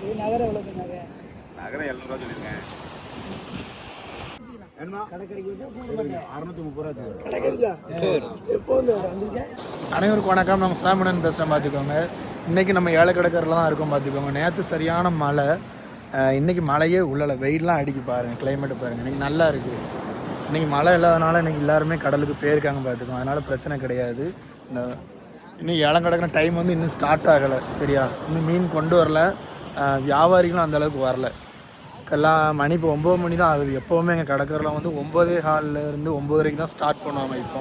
சரி நகரம் எவ்வளோ சொன்னாங்க நகரம் எழுநூறுவா சொல்லியிருக்கேன் அனைவருக்கும் வணக்கம். நம்ம சாமிடன் பேசுகிறேன் பார்த்துக்கோங்க. இன்றைக்கி நம்ம ஏழை கடற்கரில் தான் இருக்கோம் பார்த்துக்கோங்க. நேற்று சரியான மழை. அஹ் இன்னைக்கு மழையே உள்ளல வெயில்லாம் அடிக்கு பாருங்க கிளைமேட் பாருங்க. இன்னைக்கு நல்லா இருக்குது இன்னைக்கு மழை இல்லாதனால இன்னைக்கு எல்லாருமே கடலுக்கு போயிருக்காங்க பார்த்துக்கோங்க. அதனால பிரச்சனை கிடையாது. இன்னும் ஏலம் கிடக்கிற டைம் வந்து இன்னும் ஸ்டார்ட் ஆகலை சரியா? இன்னும் மீன் கொண்டு வரல. வியாபாரிகளும் அந்த அளவுக்கு வரல. எல்லாம் மணி இப்போ ஒம்பது மணி தான் ஆகுது. எப்போவுமே எங்கள் கடற்கரையில் வந்து ஒம்பதே ஹாலில் இருந்து ஒம்பதரைக்கு தான் ஸ்டார்ட் பண்ணுவாங்க இப்போ.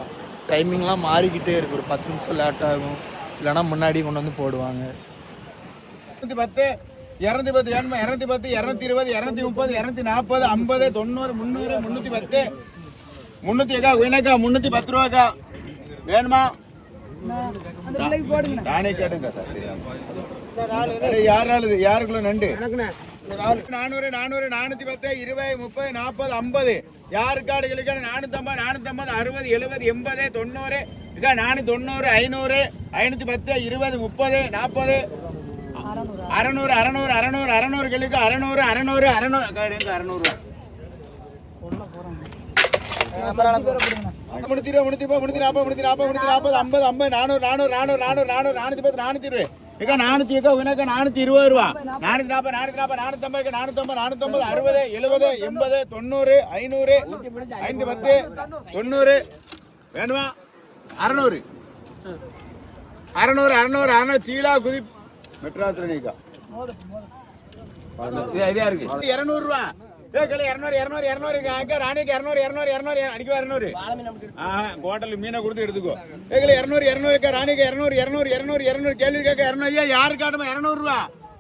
டைமிங்லாம் மாறிக்கிட்டே இருக்கு. ஒரு பத்து நிமிஷம் லேட் ஆகும். இல்லைன்னா முன்னாடி கொண்டு வந்து போடுவாங்க. இரநூத்தி பத்து இரநூத்தி பத்து வேணுமா இரநூத்தி பத்து இரநூத்தி இருபது இரநூத்தி முப்பது இரநூத்தி நாற்பது ஐம்பது தொண்ணூறு முந்நூறு முந்நூற்றி பத்து. முந்நூற்றி அக்கா வீணக்கா முந்நூற்றி பத்து ரூபாக்கா. வேணுமா? நானே கேட்டுங்க சார். யாராலுது யாருக்குள்ள நண்டு? நானூறு நானூறு நானூத்தி பத்து இருபது முப்பது நாற்பது ஐம்பது. யாரு காடுகளுக்கு நானூத்தம்பது நானூத்தம்பது அறுபது எழுபது எண்பது தொண்ணூறு. நானூத்தி தொண்ணூறு ஐநூறு ஐநூத்தி பத்து இருபது முப்பது நாற்பது அறநூறு அறநூறு அறநூறு அறநூறு கிலோக்கு அறநூறு அறநூறு அறநூறு. அறநூறு. முன்னூத்தி இருபது முன்னூத்தி முப்பது முன்னூத்தி நாற்பது முன்னூத்தி நாற்பது ஐம்பது ஐம்பது நானூறு நானூறு நானூறு நானூறு நானூறு நானூத்தி பத்து நானூத்தி இருபது. ஏக்கா நானூத்தி ஏக்கா வினக்கா நானூத்தி இருபது ரூபா. நானூத்தி நாற்பது நானூத்தி நாற்பது நானூத்தம்பது நானூத்தம்பது நானூத்தம்பது அறுபது எழுபது எண்பது தொண்ணூறு ஐநூறு ஐந்து பத்து தொண்ணூறு. வேணுமா? அறநூறு. அறநூறு அறநூறு அறநூறு. சீலா குதி மெட்ராஸ் நீக்கா. இதா இருக்கு. இருநூறு ஏக்கல இரநூறு இரநூறு இரநூறு அக்கா ராணிக்கு இரநூறு இரநூறு இரநூறு அடிக்கவா இரநூறு? ஆ ஹோட்டலில் மீனை கொடுத்து எடுத்துக்கோ. ஏக்கல இரநூறு இரநூறுக்கா ராணிக்கு இரநூறு இரநூறு இரநூறு இரநூறு கேள்வி கேட்க இரநூறு யாரு காட்டுமா? இரநூறுவா.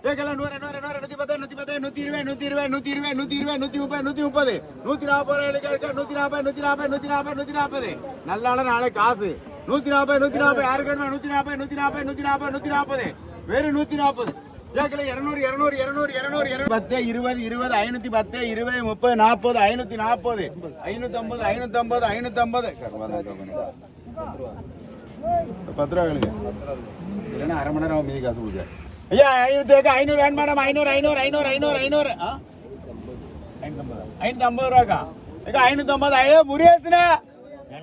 ஏக்கல நூறு இரநூறு இரநூறு நூற்றி பத்து பத்து நூற்றி இருபது நூற்றி இருபது நூற்றி இருபது நூற்றி இருபது நூற்றி முப்பது நூற்றி முப்பது. நூற்றி நாற்பது இருக்கா நாற்பது நூற்றி நாற்பது நூற்றி நாற்பது நூற்றி நாற்பது காசு. நூற்றி நாற்பது நூற்றி நாற்பது நூற்றி நாற்பது நூற்றி நாற்பது நூற்றி நாற்பது நூற்றி நாற்பது வெறும் நூத்தி நாற்பது இருநூறு இருநூறு இருநூறு இருநூறு இருநூறு. பத்து இருபது இருபது ஐநூத்தி பத்து இருபது முப்பது நாற்பது ஐநூத்தி நாற்பது ஐநூத்தி ஐம்பது ஐநூத்தி ஐம்பது ஐநூத்தி ஐம்பது பத்து ரூபா கழுங்க இல்லைன்னா அரை மணி நேரம் மீதி காசு கொடுக்க ஐயா ஐநூத்தி ஐநூறு வேணும் மேடம் ஐநூறு ஐநூறு ஐநூறு ஐநூறு ஐநூறு. ஆ? ஐநூத்தி ஐம்பது ரூபாக்கா ஐநூத்தி ஐம்பது ஐயோ முருகேசனே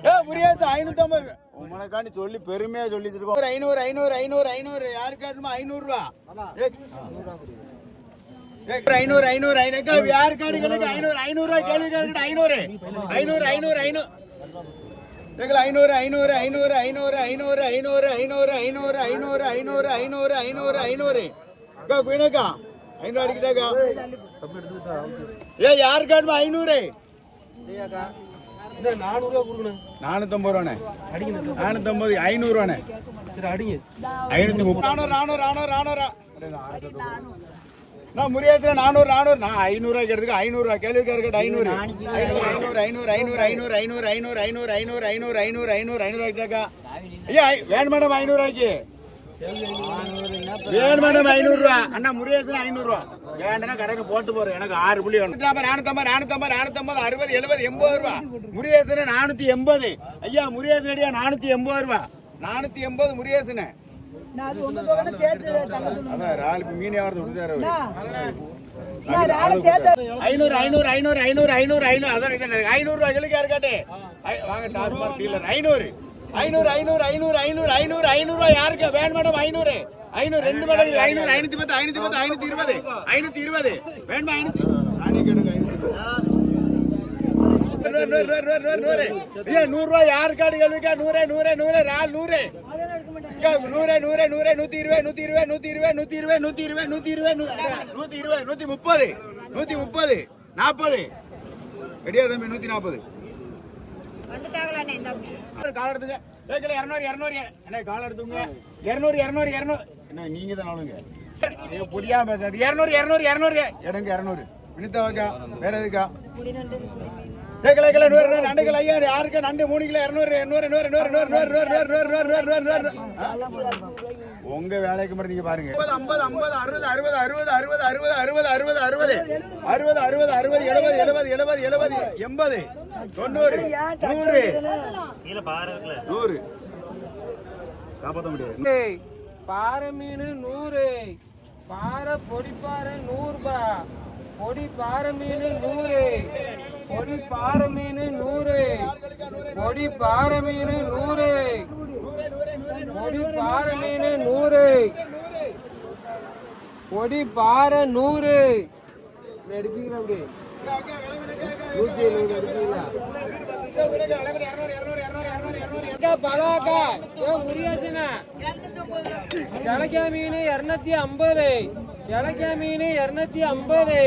ஏ முருகேசு ஐநூத்தி ஐம்பது உனக்காண்டி சொல்லி பெருமையா சொல்லி இருக்கோம் ஐநூறு ஐநூறு ஐநூறு ஐநூறு யாருக்கு காட்டுமா ஐநூறு ரூபா ஐநூறு ஐநூறு ஐநூறு யாரு காடுகளுக்கு ஐநூறு ஐநூறு ரூபாய் கேள்வி கேட்டு ஐநூறு ஐநூறு ஐநூறு ஐநூறு எங்களை ஐநூறு ஐநூறு ஐநூறு ஐநூறு ஐநூறு ஐநூறு ஐநூறு ஐநூறு ஐநூறு ஐநூறு ஐநூறு ஐநூறு ஐநூறு அக்கா குயினக்கா ஐநூறு அடிக்குதாக்கா ஏ யாரு காட்டுமா ஐநூறு நானூத்தம்பது ரூபாண்ணே நானூத்தம்பது ஐநூறு ரூபாண்ணே ஐநூத்தி முப்பது நானூறு நானூறு நானூறு நான் முறியாச்சுல நானூறு நானூறு நான் ஐநூறுரூவா எடுத்துக்க ஐநூறுரூவா கேள்வி கேட்க ஐநூறு ஐநூறு ஐநூறு ஐநூறு ஐநூறு ஐநூறு ஐநூறு ஐநூறு ஐநூறு ஐநூறு ஐநூறு ஐநூறு ஐநூறு ஐநூறு ஐயா வேணும் மேடம் ஐநூறுவாய்க்கு வேணும் மேடம் ஐநூறுரூவா அண்ணா முருகேசன் ஐநூறுரூவா வேண்டனா கடைக்கு போட்டு போறேன் எனக்கு ஆறு புள்ளி வேணும். நானூத்தம்பது நானூத்தம்பது நானூத்தம்பது அறுபது எழுபது எண்பது ரூபா. முருகேசன் நானூத்தி எண்பது. ஐயா முருகேசன் அடியா நானூத்தி எண்பது ரூபா. நானூத்தி எண்பது முருகேசன். மீன் ஐநூறு ஐநூறு ஐநூறு ஐநூறு ஐநூறு ஐநூறு. அதான் இது ஐநூறு ரூபாய் கிழக்கா இருக்காட்டே. வாங்க டாஸ்மாக் டீலர் ஐநூறு. ஐநூறு ஐநூறு ஐநூறு ஐநூறு ஐநூறு ஐநூறு ரூபாய் யாருக்கு? வேணும் மேடம் ஐநூறு. ஐநூறு ரெண்டு மேடம் ஐநூறு ஐநூத்தி பத்து ஐநூத்தி பத்து ஐநூத்தி இருபது ஐநூத்தி இருபது. வேணுமா ஐநூத்தி? நானே கேட்டுங்க ஐநூறு நூறு, நூறு, நூறு, நூறு, நூறு. ஐயா, நூறு நூறு நூறு நூறு ரால் நூறு. ஐயா, நூறு நூறு நூறு நூத்தி இருபது நூத்தி இருபது நூத்தி இருபது நூத்தி இருபது நூத்தி இருபது நூத்தி இருபது நூத்தி இருபது நூத்தி முப்பது நூத்தி முப்பது நாற்பது ரெடியா தம்பி நூத்தி நாற்பது கால் எடுத்துங்க. இரநூறு இரநூறு என்ன கால் எடுத்துங்க. இரநூறு இரநூறு இரநூறு. என்ன நீங்க தான் ஆளுங்க புரியாம பேசாது இரநூறு இரநூறு இரநூறு எடுங்க இரநூறு வினிதா வாக்கா வேற எதுக்கா ஏக்கல ஏக்கல நூறு நூறு நண்டு கிலோ ஐயா யாருக்கு நண்டு மூணு கிலோ இரநூறு நூறு நூறு நூறு நூறு நூறு நூறு நூறு நூறு நூறு நூறு நூறு நூறு உங்க வேலைக்கு மட்டும் நீங்க பாருங்க ஐம்பது ஐம்பது அறுபது அறுபது அறுபது அறுபது அறுபது அறுபது அறுபது அறுபது அறுபது அறுபது அறுபது எழுபது எழுபது எழுபது எழுபது எண்பது தொண்ணூறு நூறு நூறு காப்பாற்ற முடியாது பாறை மீன் நூறு. பாறை பொடி பாறை நூறுபா. பொடி பாறை மீன் நூறு. பொடி பாறை மீன் நூறு. பொடி பாறை மீன் நூறு. பொடி பாறை மீன் நூறு. பொடி பாறை நூறு. எடுப்பீங்களா அப்படி நூற்றி எழுபது எடுப்பீங்களா பலாக்கா ஏன் முறியாச்சுண்ணா இலக்கிய மீன் இரநூத்தி ஐம்பது இலக்கிய மீன் இரநூத்தி ஐம்பது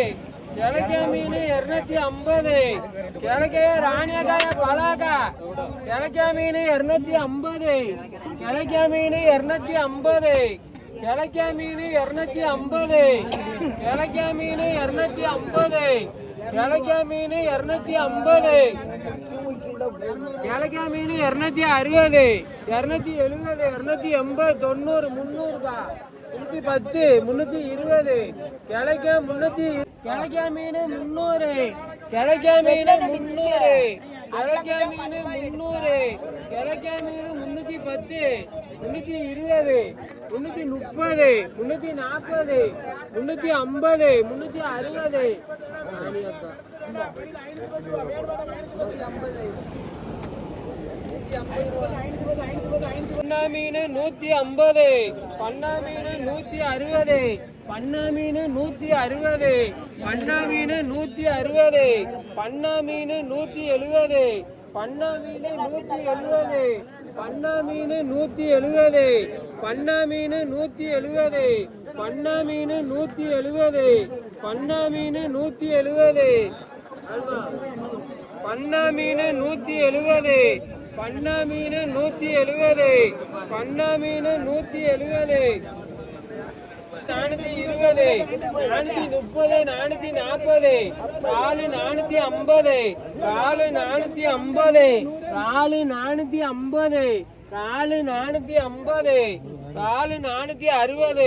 இலக்கிய மீன் இரநூத்தி ஐம்பது கிழக்கைய ராணியக்காய பலாக்கா இலக்கிய மீன் இரநூத்தி ஐம்பது இலக்கிய மீன் இரநூத்தி ஐம்பது இலக்கிய மீன் இரநூத்தி ஐம்பது இலக்கிய மீன் இரநூத்தி ஐம்பது இலக்கிய மீன் இரநூத்தி ஐம்பது இலக்கிய மீன் இரநூத்தி அறுபது இரநூத்தி எழுபது இரநூத்தி எண்பது தொண்ணூறு முந்நூறுபா முன்னூத்தி பத்து முன்னூத்தி இருபது. கிழக்க முன்னூத்தி கிழக்க மீன் முந்நூறு கிழக்க மீன் முந்நூறு கிழக்க மீன் முந்நூறு கிழக்க மீன் முன்னூத்தி பத்து முன்னூத்தி இருபது முன்னூத்தி முப்பது முன்னூத்தி நாற்பது முன்னூத்தி ஐம்பது முன்னூத்தி அறுபது. பண்ணா மீன் நூத்தி ஐம்பது பண்ணா மீன் நூத்தி அறுபது பண்ணா மீன் நூத்தி அறுபது பண்ணா மீன் நூத்தி அறுபது பண்ணா மீன் நூத்தி எழுபது பண்ணா மீன் நூத்தி எழுபது பண்ணா மீன் நூத்தி எழுபது பண்ணா மீன் நூத்தி எழுபது பண்ணா மீன் நூத்தி எழுபது பண்ணா மீன் நூத்தி எழுபது பண்ணா மீன் நூத்தி எழுபது பண்ணா மீன் நூத்தி எழுபது பண்ணா மீன் நூத்தி எழுபது நானூத்தி இருபது. நானூத்தி முப்பது நானூத்தி நாற்பது நாலு நானூத்தி ஐம்பது. நாலு நானூத்தி ஐம்பது. நாலு நானூத்தி ஐம்பது. நாலு நானூத்தி ஐம்பது. நாலு நானூத்தி அறுபது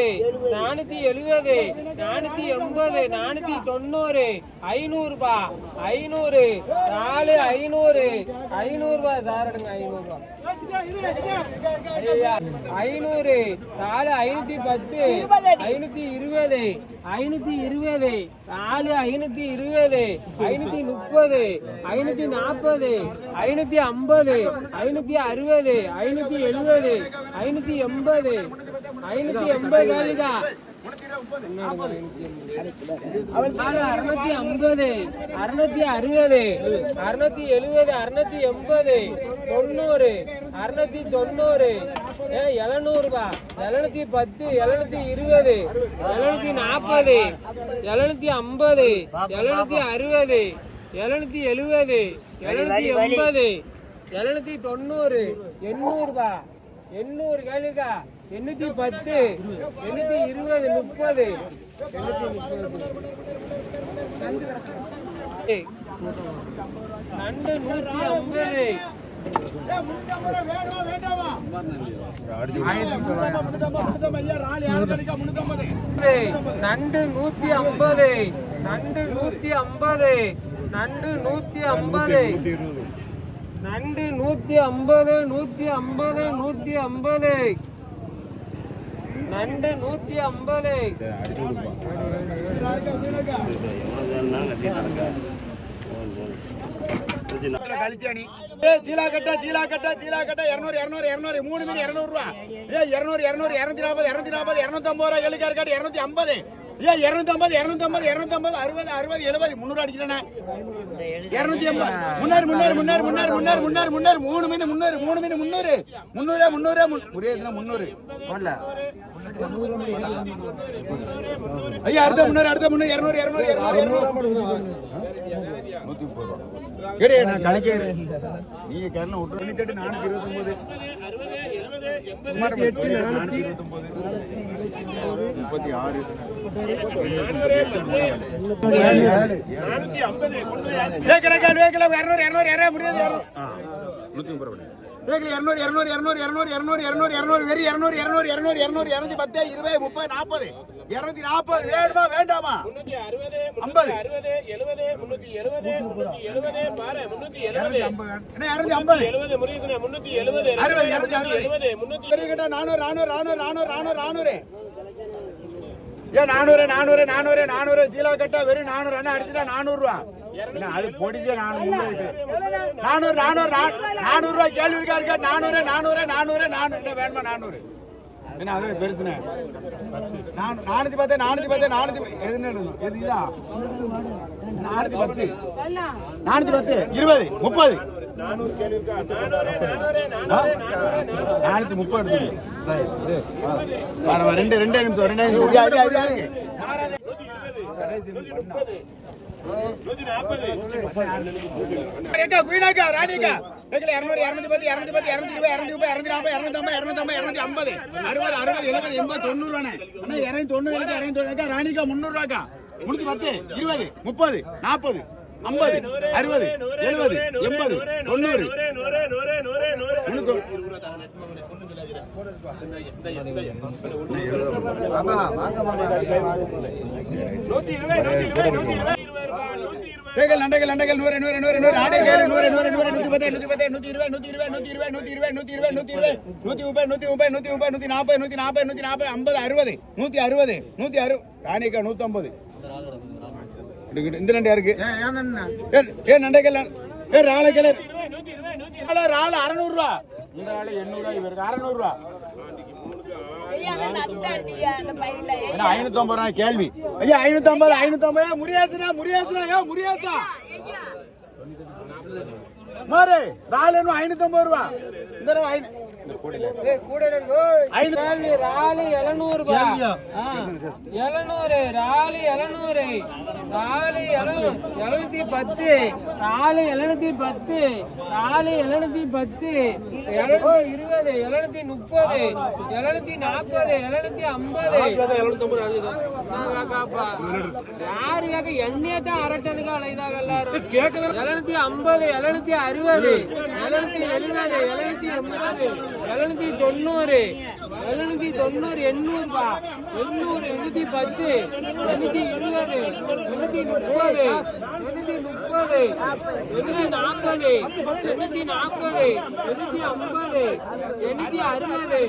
நானூத்தி எழுபது நானூத்தி எண்பது நானூத்தி தொண்ணூறு ஐநூறுபா ஐநூறு நாலு ஐநூறு ஐநூறுபா சாரடுங்க ஐநூறுபா. ஐநூறு நாலு ஐநூத்தி பத்து ஐநூத்தி இருபது ஐநூத்தி இருபது நாலு ஐநூத்தி இருபது ஐநூத்தி முப்பது ஐநூத்தி நாற்பது ஐநூத்தி ஐம்பது ஐநூத்தி அறுபது ஐநூத்தி எழுபது ஐநூத்தி எண்பது ஐநூத்தி எண்பது வேலைதா அறுநூத்தி ஐம்பது அறுநூத்தி அறுபது அறுநூத்தி எழுபது அறுநூத்தி எண்பது தொண்ணூறு அறுநூத்தி தொண்ணூறு எழுநூறுபா எழுநூத்தி பத்து எழுநூத்தி இருபது எழுநூத்தி நாற்பது எழுநூத்தி ஐம்பது எழுநூத்தி அறுபது எழுநூத்தி எழுபது எழுநூத்தி எண்பது எழுநூத்தி தொண்ணூறு எண்ணூறுபா எண்ணூறு கேளுக்கா எண்ணூத்தி பத்து எண்ணூத்தி இருபது முப்பது. நண்டு நூத்தி ஐம்பது. நண்டு நூத்தி ஐம்பது. நண்டு நூத்தி ஐம்பது. நண்டு நூத்தி ஐம்பது. நண்டு நூத்தி ஐம்பது நூத்தி ஐம்பது நூத்தி ஐம்பது. நண்டு நூத்தி ஐம்பது. கழிச்சாணி ஏ சீலா கட்டா சீலா கட்டா சீலா கட்டா. இருநூறு இருநூறு இருநூறு. மூணு மீன் இருநூறு ரூபா. ஏ இருநூறு இருநூறு இருநூத்தி நாற்பது இருநூத்தி நாற்பது இருநூத்தி ஐம்பது ரூபா. எலுக்காரு காட்டு இருநூத்தி ஐம்பது. ஏன் இரநூத்தம்பது இரநூத்தம்பது இரநூத்தம்பது அறுபது அறுபது எழுபது முந்நூறு இரநூத்தி ஐம்பது முன்னாறு முன்னாறு முன்னாறு முன்னாறு முன்னாறு முன்னாறு மூணு மீன் முன்னூறு மூணு மீன் முன்னூறு முந்நூறு முந்நூறு முந்நூறு. ஐயா அடுத்த முன்னாறு அடுத்த முன்னூறு இரநூறு இரநூறு இரநூறு கணக்கே நீங்க கண்ணை விட்டு நானூத்தி இருபத்தி ஒன்பது முப்பத்தி ஆறு இருநூறு இருநூறு இருநூறு இருநூறு இருநூறு இருநூறு இருநூறு வெறி இருநூறு இருநூறு இருநூறு இருநூறு இருநூத்தி பத்து இருபது முப்பது நாற்பது இருநூத்தி நாற்பது வேணுமா வேண்டாமா ஐம்பது என்ன இருநூத்தி ஐம்பது அறுபது இருநூத்தி அறுபது சரி கிட்ட நானூறு நானூறு நானூறு நானூறு நானூறு நானூறு ஏன் நானூறு நானூறு நானூறு நானூறு கீழே கட்டா வெறும் நானூறு அண்ணா அடிச்சுட்டா நானூறு ரூபா அது பொடிச்சே நானூறு நானூறு நானூறு நானூறு ரூபாய் கேள்வி இருக்கா நானூறு நானூறு நானூறு நானூறு வேணுமா நானூறு என்ன அது பெருசுண்ணே நானூ- நானூத்தி பத்து நானூத்தி பத்து நானூத்தி. எது இல்ல? நானூத்தி பத்து. நானூத்தி பத்து இருபது முப்பது. நானூத்தி முப்பது ரெண்டு ரெண்டு நிமிஷம் ரெண்டு நிமிஷம். இது, அது, அது, அது. ஏக்கா, குயினாக்கா, ராணிக்கா. ஏக்கா, இருநூறு, இருநூத்தி பத்து, இருநூத்தி பத்து, இருநூத்தி இருபது, இருநூத்தி முப்பது, இருநூத்தி நாற்பது, இருநூத்தி ஐம்பது, இருநூத்தி ஐம்பது, இருநூத்தி ஐம்பது, அறுபது, அறுபது, எழுபது, எண்பது, தொண்ணூறு ரூபாண்ணே. அண்ணா, இரநூத்தி தொண்ணூறு, எழுபது, இருநூத்தி தொண்ணூறு, ராணிக்கா, முந்நூறு ரூபாக்கா. முன்னூத்தி பத்து, இருபது, முப்பது, நாற்பது, ஐம்பது, அறுபது, எழுபது, எண்பது, தொண்ணூறு. முன்னூத்தி பேகல் நண்டைகள் நண்டைகள் நூறு நூறு நூறு நூறு ஆடைகள் நூறு நூறு நூறு நூற்றி பத்து நூற்றி பத்து நூத்தி இருபது நூற்றி இருபது நூற்றி இருபது நூற்றி இருபது நூற்றி இருபது நூற்றி இருபது நூற்றி முப்பது நூற்றி முப்பது நூற்றி முப்பது நூற்றி நாற்பது நூற்றி நாற்பது நூற்றி நாற்பது ஐம்பது அறுபது நூற்றி அறுபது நூற்றி அறு ராணிக்கா நூற்றம்பது இந்த ரெண்டு இருக்கு ஏ நண்டைகள் ஏ ராளைக்கலர் ராள் அறநூறுரூவா இந்த ராள் எண்ணூறுரூவா இவருக்கு அறநூறுரூவா ஐநூத்தி ஐம்பது ரூபாய் கேள்வி. ஐயா ஐநூத்தி ஐம்பது ஐநூத்தி ஐம்பது முரியாசுனா முரியாசுனா முரியாசா மாறு ரால் ஐநூத்தி ஐம்பது ரூபா. இந்த ராலி எழுநூறு எழுநூறு ராலி எழுநூறு. ராலி எழுநூறு எழுநூத்தி பத்து. ராலி எழுநூத்தி பத்து. ராலி எழுநூத்தி பத்து. எழுநூத்தி இருபது எழுநூத்தி முப்பது. எழுநூத்தி நாற்பது எழுநூத்தி ஐம்பது. யாரு கேட்க எண்ணெயை தான் அரட்டனுக்கு அலைதாக எல்லாரும். எழுநூத்தி ஐம்பது எழுநூத்தி அறுபது எழுநூத்தி எழுபது எழுநூத்தி எண்பது. எழுநூத்தி தொண்ணூறு எழுநூத்தி தொண்ணூறு எண்ணூறுபா எண்ணூறு எழுநூத்தி பத்து எழுநூத்தி இருபது எழுநூத்தி முப்பது எழுநூத்தி முப்பது எழுநூத்தி நாற்பது எழுநூத்தி நாற்பது எழுநூத்தி ஐம்பது எழுநூத்தி அறுபது.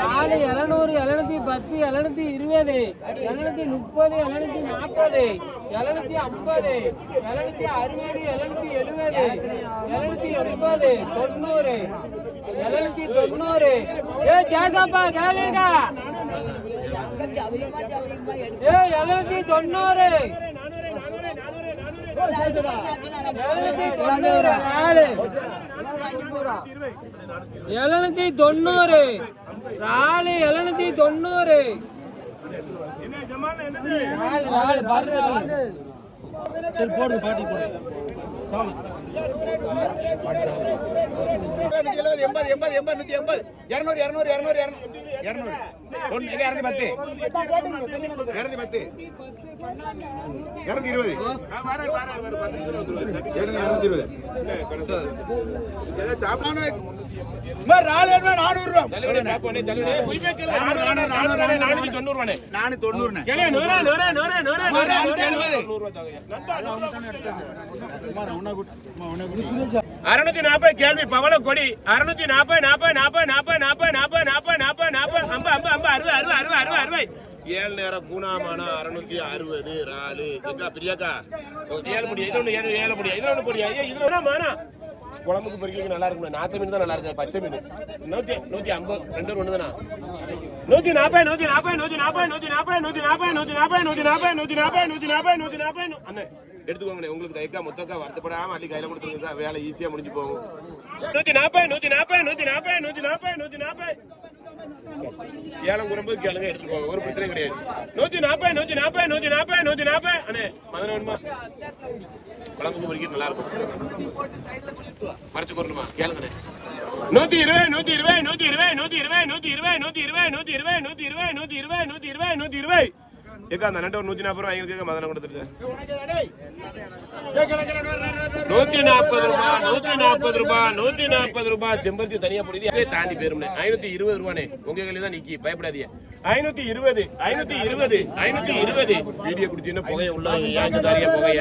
நாலு எழுநூறு எழுநூத்தி பத்து எழுநூத்தி இருபது எழுநூத்தி முப்பது எழுநூத்தி நாற்பது எழுநூத்தி ஐம்பது எழுநூத்தி அறுபது எழுநூத்தி எழுபது எழுநூத்தி எண்பது தொண்ணூறு எழுநூத்தி தொண்ணூறு. ஏ ஜேசப்பா கேளுங்க. ஏ எழுநூத்தி தொண்ணூறு. எழுநூத்தி தொண்ணூறு. நாலு எழுநூத்தி தொண்ணூறு. நாலு எழுநூத்தி தொண்ணூறு நாலு நாலு பர்ரு சரி போடுங்க பாட்டி போடுங்க நூத்தி எழுபது எண்பது எண்பது எண்பது நூத்தி எண்பது இருநூறு இருநூறு இருநூறு. இருநூறு ஒன்னு இது பத்து. இருநூத்தி பத்து. இருநூத்தி இருபது இருபது அறுநூத்தி நாற்பது கேள்வி பவள கொடி அறுநூத்தி நாற்பது நாற்பது நாற்பது நாற்பது நாற்பது நாற்பது நாற்பது நாற்பது நாற்பது ஐம்பது ஐம்பது ஐம்பது அறுபது அறுபது அறுபது அறுபது அறுபது ஏழு நேரம் கூணாமான அறுநூத்தி அறுபது ராலு எக்கா பிரியாக்கா ஏழு முடியா இது ஒண்ணு ஏழு ஏழு முடியா இதுல ஒண்ணு முடியா ஏய், இதுல ஒண்ணு மானா குழம்புக்கு பொரிக்கிறதுக்கு நல்லா இருக்கும் நாத்து மீன் தான் நல்லா இருக்கு பச்சை மீன் நூத்தி நூத்தி ஐம்பது ரெண்டு ஒண்ணு தானா நூத்தி நாற்பது நூத்தி நாற்பது நூத்தி நாற்பது நூத்தி நாற்பது நூத்தி நாற்பது நூத்தி நாற்பது நூத்தி நாற்பது நூத்தி நாற்பது நூத்தி நாற்பது நூத்தி நாற்பது அண்ணே எடுத்துக்கோங்க உங்களுக்கு தைக்கா மொத்தக்கா வருத்தப்படாம அள்ளி கையில கொடுத்துருங்க வேலை ஈஸியா முடிஞ்சு போகும் நூத்தி நாற்பது நூத்தி நாற்பது நூத்தி நாற்பது நூத்தி நாற்பது நூத்தி நாற்பது ஏலம் குறும்போது கேளுங்க எடுத்துக்கோங்க ஒரு பிரச்சனையும் கிடையாது நூத்தி நாற்பது நூத்தி நாற்பது நூத்தி நாற்பது நூத்தி நாற்பது அண்ணே மதன வேணுமா குழம்பு பொறிக்க நல்லா இருக்கும் மறைச்சு போடணுமா கேளுங்கண்ணே நூத்தி இருபது நூத்தி இருபது நூத்தி இருபது நூத்தி இருபது நூத்தி இருபது நூத்தி இருபது நூத்தி இருபது நூத்தி இருபது நூத்தி இருபது நூத்தி இருபது நூத்தி இருபது ஏக்கா அந்த நண்டு ஒரு நூத்தி நாற்பது ரூபாய் வாங்கிருக்கேன் மதனம் கொடுத்துருக்கேன் நூத்தி நாற்பது ரூபாய் நூத்தி நாற்பது ரூபாய் நூத்தி நாற்பது ரூபாய். செம்பருத்தி தனியா போடுது. தாண்டி போயிரும்னே ஐநூத்தி இருபது ரூபானே. உங்க கையில தான் நிக்கி. பயப்படாதீங்க. ஐநூத்தி இருபது ஐநூத்தி இருபது ஐநூத்தி இருபது. வீடியோ குடிச்சீங்கன்னா புகைய உள்ள ஏங்க தாரியா புகைய?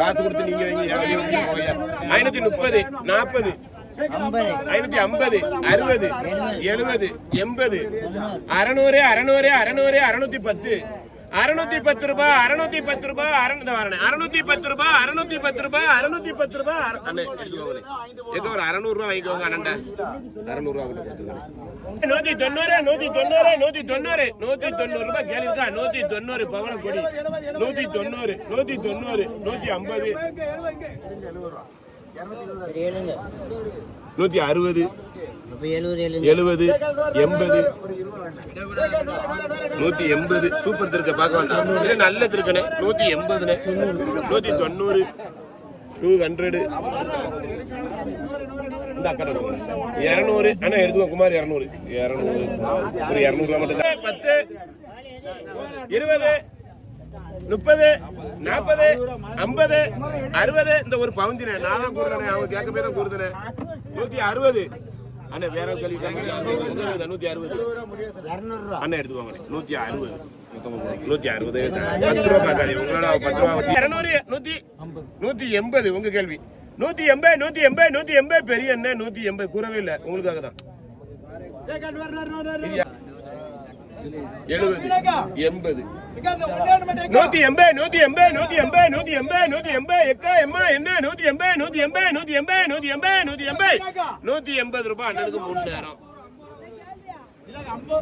காசு கொடுத்து நீங்க புகைய? ஐநூத்தி முப்பது நாற்பது ஐநூத்தி ஐம்பது அறுபது எழுபது எண்பது. அறநூறு அறநூறு அறநூறு அறுநூத்தி பத்து. அறுநூத்தி பத்து ரூபாய் அறுநூத்தி பத்து ரூபாய் அறுநூத்தி பத்து ரூபாய் அறுநூத்தி பத்து ரூபாய் அறுநூத்தி பத்து ரூபாய் அறு- ஏதோ ஒரு அறுநூறு ரூபாய் வாங்கிக்கோங்க அண்ணன்டா. அறுநூறு ரூபாய் நூத்தி தொண்ணூறு நூத்தி தொண்ணூறு நூத்தி தொண்ணூறு நூத்தி தொண்ணூறு ரூபாய் கேள்விக்கா நூத்தி தொண்ணூறு பவன கொடி நூத்தி தொண்ணூறு நூத்தி தொண்ணூறு நூத்தி ஐம்பது. நூத்தி அறுபது எழுபது எண்பது நூத்தி எண்பது. சூப்பர் திருக்க பார்க்க வேண்டாம். நல்ல திருக்கணே நூத்தி எண்பதுண்ணே நூத்தி தொண்ணூறு. Two hundred. இந்த அக்கடை இரநூறு. அண்ணா எடுத்துக்கோ குமார் இரநூறு. இரநூறு. ஒரு இரநூறு ரூபா மட்டும் தான். பத்து. இருபது. முப்பது நாற்பது ஐம்பது அறுபது இந்த ஒரு பவுந்தினே. நான் தான் கூறுறேன் அவங்க கேட்க போய் தான் கூறுறேன் நூத்தி அறுபது. அண்ணா வேற கல்வி நூத்தி அறுபது. அண்ணா எடுத்துக்கோங்க நூத்தி அறுபது. நூத்தி அறுபது. பத்து ரூபா பார்க்காதீங்க. உங்களோட பத்து ரூபா வட்டி. இருநூறு நூத்தி நூத்தி எண்பது உங்க கேள்வி. நூத்தி எண்பது நூத்தி எண்பது நூத்தி எண்பது. பெரிய என்ன நூத்தி எண்பது. கூறவே இல்லை. உங்களுக்காக தான். எழுபது எண்பது. நூத்தி எண்பது நூத்தி எண்பது நூத்தி எண்பது நூத்தி எண்பது நூத்தி எண்பது எக்கா எம்மா என்ன? நூத்தி எண்பது நூத்தி எண்பது நூத்தி எண்பது நூத்தி எண்பது நூத்தி எண்பது. நூத்தி எண்பது ரூபாய் அண்ணனுக்கு மூணு நேரம்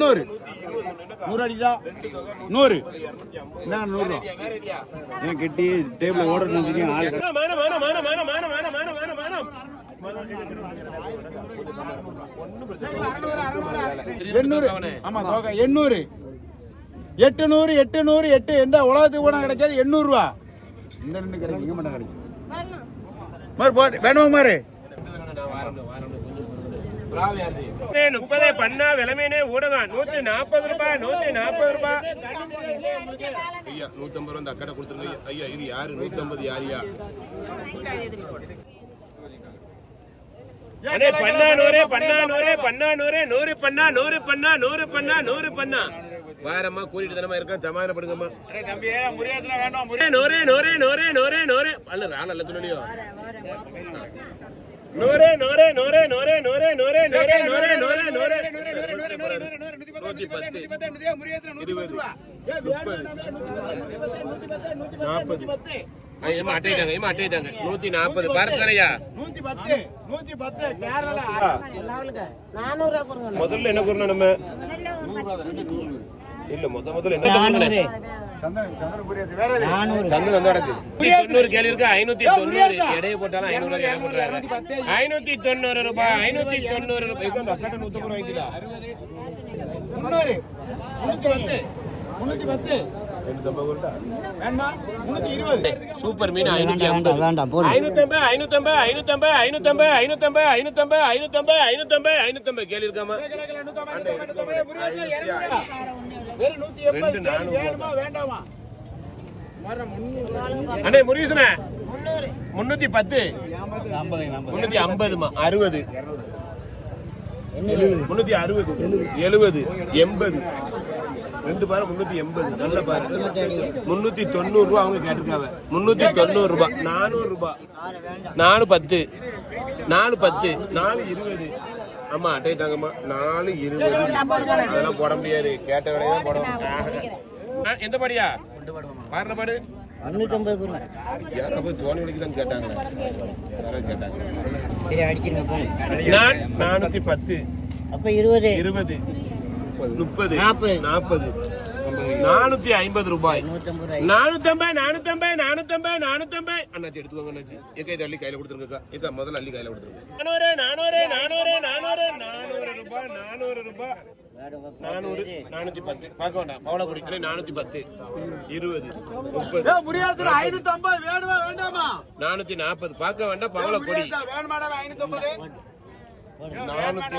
நூறு. நூறு? அடிச்சா நூறு என்ன நூறு கெட்டி டேபிள் ஓடுறது எண்ணூறு. எண்ணூறு. எட்டுநூறு எட்டுநூறு எட்டு. எந்த உலகத்துக்கு போனால் கிடைக்காது? எண்ணூறுரூவா இந்த ரெண்டு கிடைக்கும் இங்கே மட்டும் கிடைக்கும். மாதிரி நாற்பது ரூபாய் நூத்தி நாற்பது ரூபாய் ஐயா நூத்தி ரூபா அந்த அக்கடை கொடுத்துருங்க. ஐயா இது யாரு? நூத்தி ஐம்பது யாரியா அண்ணே பண்ணா நூறு பண்ணா நூறு பண்ணா நூறு நூறு பண்ணா நூறு பண்ணா நூறு பண்ணா நூறு பண்ணா வாரம்மா கூட்டிட்டு தானமா இருக்கேன் சமாதானப்படுங்கம்மா தம்பி முறியாதுனா வேண்டாம் நூறு நூறு நூறு நூறு நூறு அல்ல ஆள் அல்ல துணியோ நூறு நூறு நூறு நூறு நூறு நூறு நூறு நூறு நூறு நூறு நூத்தி பத்து இருபது முப்பது நாற்பது ஏமா அட்டைதாங்க ஏமா அட்டைதாங்க நூத்தி நாற்பது பரத்துறையா நூத்தி பத்து நூத்தி பத்து கேரளா நானூறு முதல்ல என்ன கூறணும் நம்ம? இல்ல முத முதல்ல ஐநூத்தி தொண்ணூறு. ரூபாய் ஐநூத்தி தொண்ணூறு ரூபாய். நூத்தி பத்து. முன்னூத்தி பத்து வேணுமா முன்னூத்தி இருபது சூப்பர் மீன் ஐநூத்தி ஐநூத்தம்பது ஐநூத்தம்பது ஐநூத்தம்பது ஐநூத்தம்பது ஐநூத்தம்பது ஐநூத்தம்பது ஐநூத்தம்பது ஐநூத்தம்பது ஐநூத்தம்பது கேள்வி இருக்காமா அண்ணே முருகேசனே. முன்னூத்தி பத்து. முன்னூத்தி ஐம்பதுமா? அறுபது. முன்னூத்தி அறுபது. எழுபது. எண்பது. ரெண்டு பாரம் முந்நூற்றி எண்பது. நல்ல பாரம் முந்நூற்றி தொண்ணூறுரூவா அவங்க கேட்டிருக்காங்க. முந்நூற்றி தொண்ணூறுரூபா நானூறுரூபா நாலு பத்து. நாலு பத்து. நாலு இருபது. ஆமாம் அட்டை தாங்கம்மா. நாலு இருபது. அதெல்லாம் போட முடியாது. கேட்ட விலையை தான் போட எந்த படியா? பாருன பாடு. நானூத்தி பத்து. அப்ப இருபது. இருபது. முப்பது. நாற்பது. நானூத்தி ஐம்பது ரூபாய். நானூத்தம்பது நானூத்தம்பது நானூத்தம்பது நானூத்தம்பது. அண்ணாச்சி எடுத்துக்கோங்க அண்ணாச்சி. எக்கை அள்ளி கையில கொடுத்துருங்கக்கா. எக்கா முதல்ல அள்ளி கையில கொடுத்துருங்க. நானூறு நானூறு நானூறு நானூறு நானூறு ரூபாய் நானூறு ரூபாய். நானூறு நானூத்தி பத்து. பார்க்க வேண்டாம். பவள குடிக்கல நானூத்தி பத்து. இருபது. முப்பது. முடியாது ஐநூத்தி ஐம்பது வேணுமா வேண்டாமா? நானூத்தி நாற்பது. பார்க்க வேண்டாம். பவள கொடி. வேணுமாடா ஐநூத்தி ஐம்பது நானூத்தி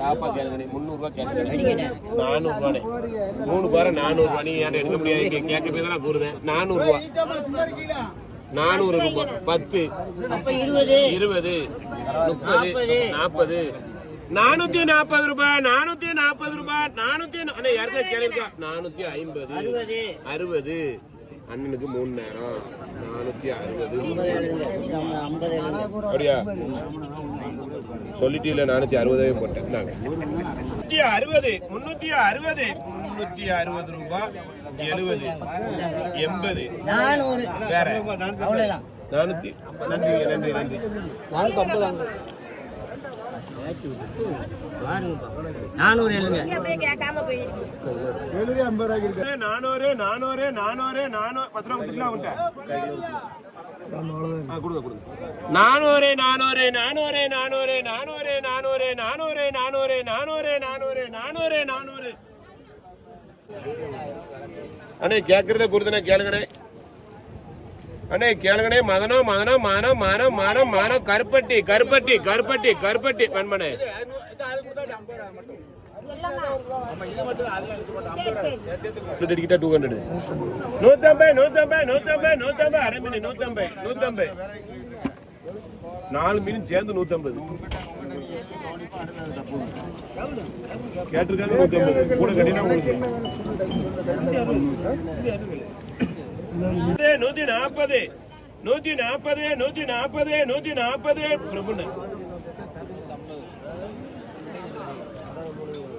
நாற்பது முந்நூறுவா கேட்கணும் நானூறுவானே மூணு பேரை நானூறுவா நீ ஏன் எடுக்க முடியாது இங்க கேட்க போய் தான் கூறுதேன் நானூறுவா நானூறு பத்து இருபது முப்பது நாற்பது நானூத்தி நாற்பது ரூபாய் நானூத்தி நாற்பது ரூபாய் நானூத்தி யாருக்கா கேள்விக்கா நானூத்தி ஐம்பது அறுபது அண்ணனுக்கு மூணு நேரம். நானூத்தி அறுபது. அப்படியா? சொல்லிட்டு இல்லை நானூத்தி அறுபதே போட்டேன். நாங்கள் முந்நூற்றி அறுபது முன்னூத்தி அறுபது. முன்னூத்தி அறுபது ரூபாய் எழுபது எண்பது. வேற. நானூற்றி நன்றி நன்றி நன்றி. நானூற்றி ஐம்பது நன்றி நானூறு எழுதுங்க நானூறு நானூறு நானூறு நானூறு பத்து ரூபா கொடுத்துக்கலாம் உன்ட்ட நானூறு நானூறு நானூறு நானூறு நானூறு நானூறு நானூறு நானூறு நானூறு நானூறு நானூறு நானூறு அண்ணே கேட்கறத கொடுத்தனே கேளுங்கண்ணே. அண்ணே கேளுங்கண்ணே மதனம் மதனம் மானம் மானம் மானம் மானம் கருப்பட்டி கருப்பட்டி கருப்பட்டி கருப்பட்டி பண்பனே கிட்ட டூ ஹண்ட்ரட் நூத்தம்பது நூத்தம்பது நூத்தம்பது நூத்தம்பது அரை மீன் நூத்தம்பது நூத்தம்பது. நாலு மீன் சேர்ந்து நூத்தம்பது. கேட்டிருக்காங்க நூத்தம்பது. கூட கட்டினா உங்களுக்கு நூத்தி நாற்பது நூத்தி நாற்பது நூத்தி நாற்பது நூத்தி நாற்பது. பிரபுண்ண.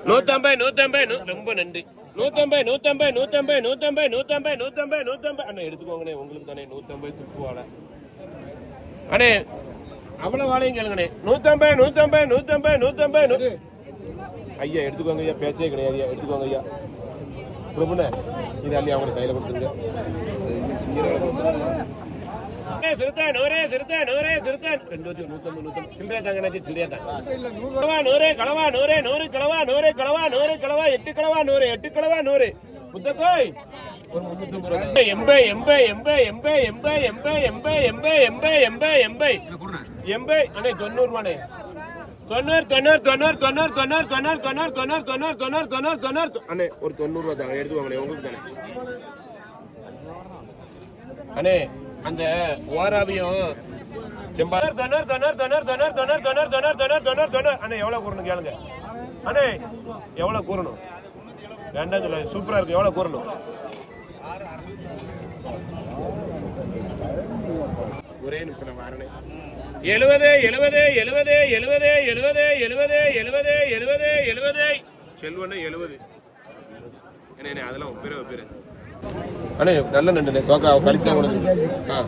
நூத்தம்பது நூத்தம்பது ரொம்ப நன்றி. நூத்தம்பது நூத்தம்பது நூத்தம்பது நூத்தம்பது நூத்தம்பது நூத்தம்பது நூத்தம்பது. அண்ணா எடுத்துக்கோங்கண்ணே உங்களுக்கு தானே நூத்தம்பது துப்புவாள அண்ணே அவ்வளவு வாழையும் கேளுங்கண்ணே. நூத்தம்பது நூத்தம்பது நூத்தம்பது நூத்தம்பது நூ ஐயா எடுத்துக்கோங்க ஐயா பேச்சே கிடையாது ஐயா எடுத்துக்கோங்க ஐயா. பிரபுண்ண இது அள்ளி அவங்க கையில கொடுத்துருங்க. சிறுத்தை நூறே நூறே ரெண்டு நூத்தம்பது நூத்தம்பது சில்லறையா தாங்க நூறு நூறு நூறு நூறு களவா நூறு களவா எட்டு களவா நூறு எட்டு களவா நூறு முத்தக்கோய் ஒரு முன்னூத்தம்பது ரூபா. எண்பை எண்பை எண்பை எண்பை எண்பை எண்பை எம்பை எம்பை எண்பை அண்ணே தொண்ணூறு ரூபாண்ணே தொண்ணூறு தொண்ணூறு தொண்ணூறு தொண்ணூறு தொண்ணூறு தொண்ணூறு தொண்ணூறு தொண்ணூறு தொண்ணூறு தொண்ணூறு தொண்ணூறு தொண்ணூறு அண்ணே ஒரு தொண்ணூறு ரூபா தாங்க எடுத்துவாங்களே உங்களுக்கு தானே அண்ணே அந்த ஓராவியம் செம்பா தொண்ணூறு தொண்ணூறு கணர் கணர் கணர் தொண்ணூறு கணர் கணர் கணர் தொண்ணூறு அண்ணே எவ்வளோ கூறணும் கேளுங்க அண்ணே எவ்வளோ கூறணும் வேண்டாம் சொல்ல சூப்பராக இருக்கு எவ்வளோ கூறணும் ஒரே நிமிஷம் நான் வரேனே எழுபது எழுபது எழுபது எழுபது எழுபது எழுபது எழுபது எழுபது எழுபது செல்வன்னு எழுபது என்ன அதெல்லாம் ஒப்பேரு ஒப்பேரு அண்ணே நல்ல நண்டு தோக்கா கழித்தா உனக்கு ஆ.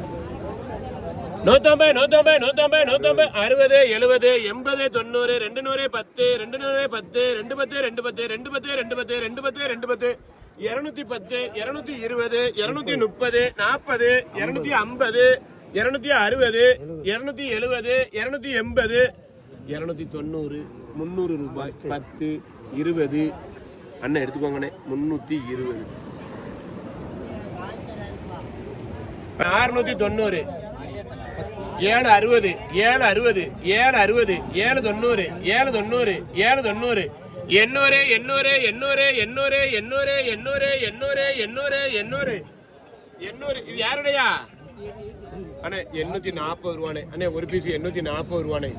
நூத்தம்பது நூத்தம்பது நூத்தம்பது நூத்தம்பது. அறுபது எழுபது எண்பது தொண்ணூறு ரெண்டு நூறு பத்து ரெண்டு நூறு பத்து ரெண்டு பத்து ரெண்டு பத்து ரெண்டு பத்து ரெண்டு பத்து ரெண்டு பத்து ரெண்டு பத்து. இருநூத்தி பத்து இருநூத்தி இருபது இருநூத்தி முப்பது நாற்பது இருநூத்தி ஐம்பது இருநூத்தி அறுபது இருநூத்தி எழுபது இருநூத்தி எண்பது. இருநூத்தி தொண்ணூறு முந்நூறு ரூபாய். பத்து இருபது. அண்ணன் எடுத்துக்கோங்கண்ணே. முந்நூற்றி இருபது. அறுநூத்தி தொண்ணூறு. ஏழு அறுபது ஏழு அறுபது ஏழு அறுபது ஏழு தொண்ணூறு ஏழு தொண்ணூறு ஏழு தொண்ணூறு. எண்ணூறு எண்ணூறு எண்ணூறு எண்ணூறு எண்ணூறு எண்ணூறு எண்ணூறு எண்ணூறு எண்ணூறு. எண்ணூறு. இது யாருடையா? அண்ணே எண்ணூத்தி நாற்பது ரூபானே. அண்ணே ஒரு பீஸ் எண்ணூத்தி நாற்பது ரூபானே.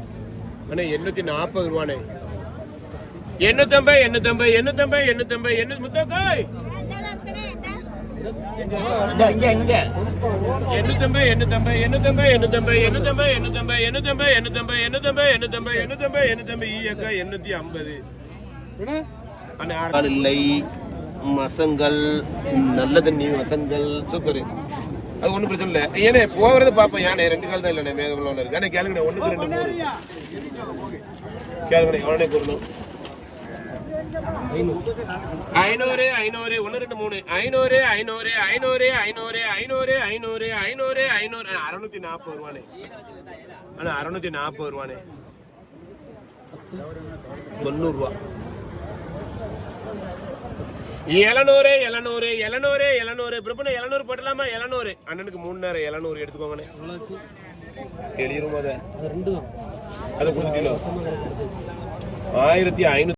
அண்ணே எண்ணூத்தி நாற்பது ரூபானே. எண்ணூத்தம்பது எண்ணூத்தம்பது எண்ணூத்தம்பது எண்ணூத்தம்பது எண்ணூத்தி முத்தோக்கோய்! எண்ணூத்தி ஐம்பது இல்லை மசங்கள் நல்ல தண்ணி மசங்கள் சூப்பர் அது ஒன்றும் பிரச்சனை இல்லை ஏனே போகிறது பார்ப்போம் யானே ரெண்டு கால் தான் இல்லைண்ணே மேகமெல்லாம் இருக்கு ஆனால் கேளுங்கண்ணே ஒன்றுக்கு ரெண்டு மூணு கேளுங்கண்ணே எவ்வளோ கூறணும் ஐநூறு ஐநூறு ஒன்று ரெண்டு மூணு. ஐநூறு ஐநூறு ஐநூறு ஐநூறு ஐநூறு ஐநூறு ஐநூறு ஐநூறு. அறுநூத்தி நாற்பது ரூபானே. அண்ணா அறுநூத்தி நாற்பது ரூபானே. தொண்ணூறு ரூபா எழுநூறு எழுநூறு எழுநூறு எழுநூறு. பிரபுன எழுநூறு போட்டலாமா எழுநூறு. அண்ணனுக்கு மூணு நேரம் எழுநூறு எடுத்துக்கோங்கண்ணே. எழுநூறு அதை கொடுத்துட்டீங்களோ ஆயிரத்தி ஐநூத்தி